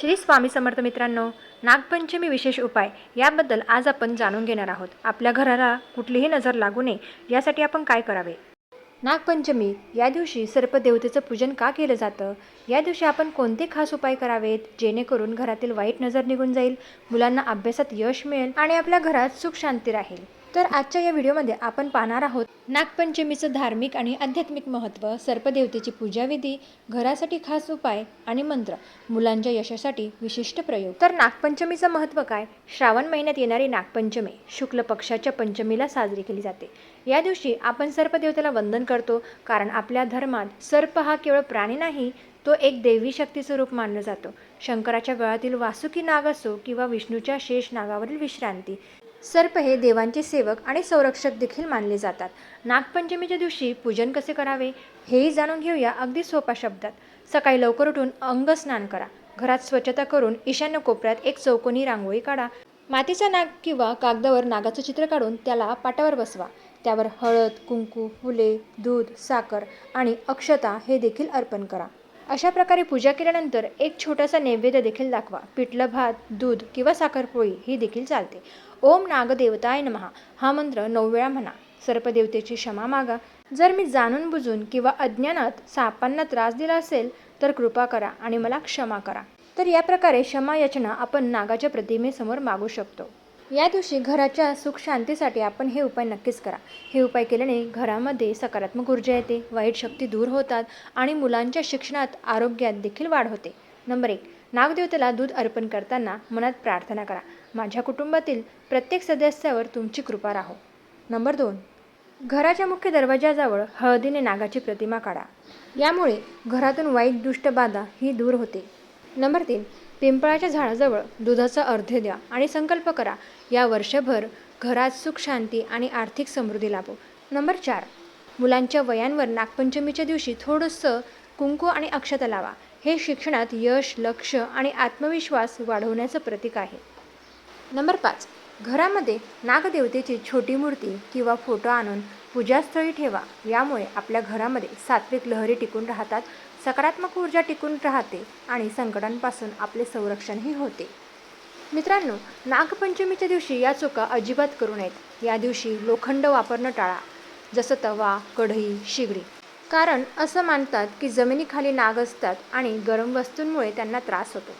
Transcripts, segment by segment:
श्री स्वामी समर्थ मित्रांनो नागपंचमी विशेष उपाय याबद्दल आज आपण जाणून घेणार आहोत. आपल्या घराला कुठलीही नजर लागू नये यासाठी आपण काय करावे? नागपंचमी या दिवशी सर्पदेवतेचं पूजन का केलं जातं? या दिवशी आपण कोणते खास उपाय करावेत जेणेकरून घरातील वाईट नजर निघून जाईल मुलांना अभ्यासात यश मिळेल आणि आपल्या घरात सुख शांती राहील? तर आजच्या या व्हिडिओमध्ये आपण पाहणार आहोत नागपंचमीचं धार्मिक आणि आध्यात्मिक महत्त्व सर्पदेवतेची पूजाविधी घरासाठी खास उपाय आणि मंत्र मुलांच्या यशासाठी विशिष्ट प्रयोग. तर नागपंचमीचं महत्त्व काय? श्रावण महिन्यात येणारी नागपंचमी शुक्ल पक्षाच्या पंचमीला साजरी केली जाते. या दिवशी आपण सर्पदेवतेला वंदन करतो कारण आपल्या धर्मात सर्प हा केवळ प्राणी नाही तो एक देवी शक्तीचं रूप मानलं जातो. शंकराच्या गळातील वासुकी नाग असो किंवा विष्णूच्या शेष नागावरील विश्रांती सर्प हे देवांचे सेवक आणि संरक्षक देखील मानले जातात. नागपंचमीच्या दिवशी पूजन कसे करावे हेही जाणून घेऊया अगदी सोप्या शब्दात. सकाळी लवकर उठून अंग स्नान करा. घरात स्वच्छता करून ईशान्य कोपऱ्यात एक चौकोनी रांगोळी काढा. मातीचा नाग किंवा कागदावर नागाचं चित्र काढून त्याला पाटावर बसवा. त्यावर हळद कुंकू फुले दूध साखर आणि अक्षता हे देखील अर्पण करा. अशा प्रकारे पूजा केल्यानंतर एक छोटासा नैवेद्य देखील दाखवा. पिठलं भात दूध किंवा साखरपोळी ही देखील चालते. ओम नागदेवताय नमहा हा मंत्र नऊ वेळा म्हणा. सर्पदेवतेची क्षमा मागा. जर मी जाणून बुजून किंवा अज्ञानात सापांना त्रास दिला असेल तर कृपा करा आणि मला क्षमा करा. तर या प्रकारे क्षमा याचना आपण नागाच्या प्रतिमेसमोर मागू शकतो. या दिवशी घराच्या सुख शांतीसाठी आपण हे उपाय नक्कीच करा. हे उपाय केल्याने घरामध्ये सकारात्मक ऊर्जा येते वाईट शक्ती दूर होतात आणि मुलांच्या शिक्षणात आरोग्यात देखील वाढ होते. नंबर एक नागदेवतेला दूध अर्पण करताना मनात प्रार्थना करा. माझ्या कुटुंबातील प्रत्येक सदस्यावर तुमची कृपा राहो. नंबर दोन घराच्या मुख्य दरवाजाजवळ हळदीने नागाची प्रतिमा काढा. यामुळे घरातून वाईट दुष्ट बाधा ही दूर होते. नंबर तीन पिंपळाच्या झाडाजवळ दुधाचा अर्धे द्या आणि संकल्प करा या वर्षभर घरात सुख शांती आणि आर्थिक समृद्धी लाभो. नंबर चार मुलांच्या वयांवर नागपंचमीच्या दिवशी थोडंसं कुंकू आणि अक्षता लावा. हे शिक्षणात यश लक्ष आणि आत्मविश्वास वाढवण्याचं प्रतीक आहे. नंबर पाच घरामध्ये नागदेवतेची छोटी मूर्ती किंवा फोटो आणून पूजास्थळी ठेवा. यामुळे आपल्या घरामध्ये सात्विक लहरी टिकून राहतात सकारात्मक ऊर्जा टिकून राहते आणि संकटांपासून आपले संरक्षणही होते. मित्रांनो नागपंचमीच्या दिवशी या चुका अजिबात करू नयेत. या दिवशी लोखंड वापरणं टाळा. जसं तवा कढई शिगडी. कारण असं मानतात की जमिनीखाली नाग असतात आणि गरम वस्तूंमुळे त्यांना त्रास होतो.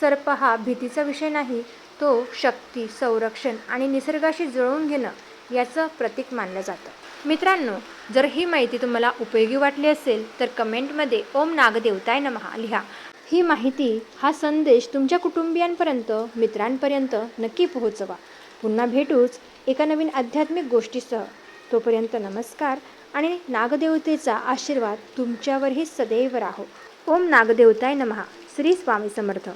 सर्प हा भीतीचा विषय नाही. तो शक्ती संरक्षण आणि निसर्गाशी जुळवून घेणं याचं प्रतीक मानलं जातं. मित्रांनो जर ही माहिती तुम्हाला उपयोगी वाटली असेल तर कमेंटमध्ये ओम नागदेवताय नमहा लिहा. ही माहिती हा संदेश तुमच्या कुटुंबियांपर्यंत मित्रांपर्यंत नक्की पोहोचवा. पुन्हा भेटूच एका नवीन आध्यात्मिक गोष्टीसह. तोपर्यंत नमस्कार आणि नागदेवतेचा आशीर्वाद तुमच्यावरही सदैव राहो. ओम नागदेवताय नमहा. श्री स्वामी समर्थ.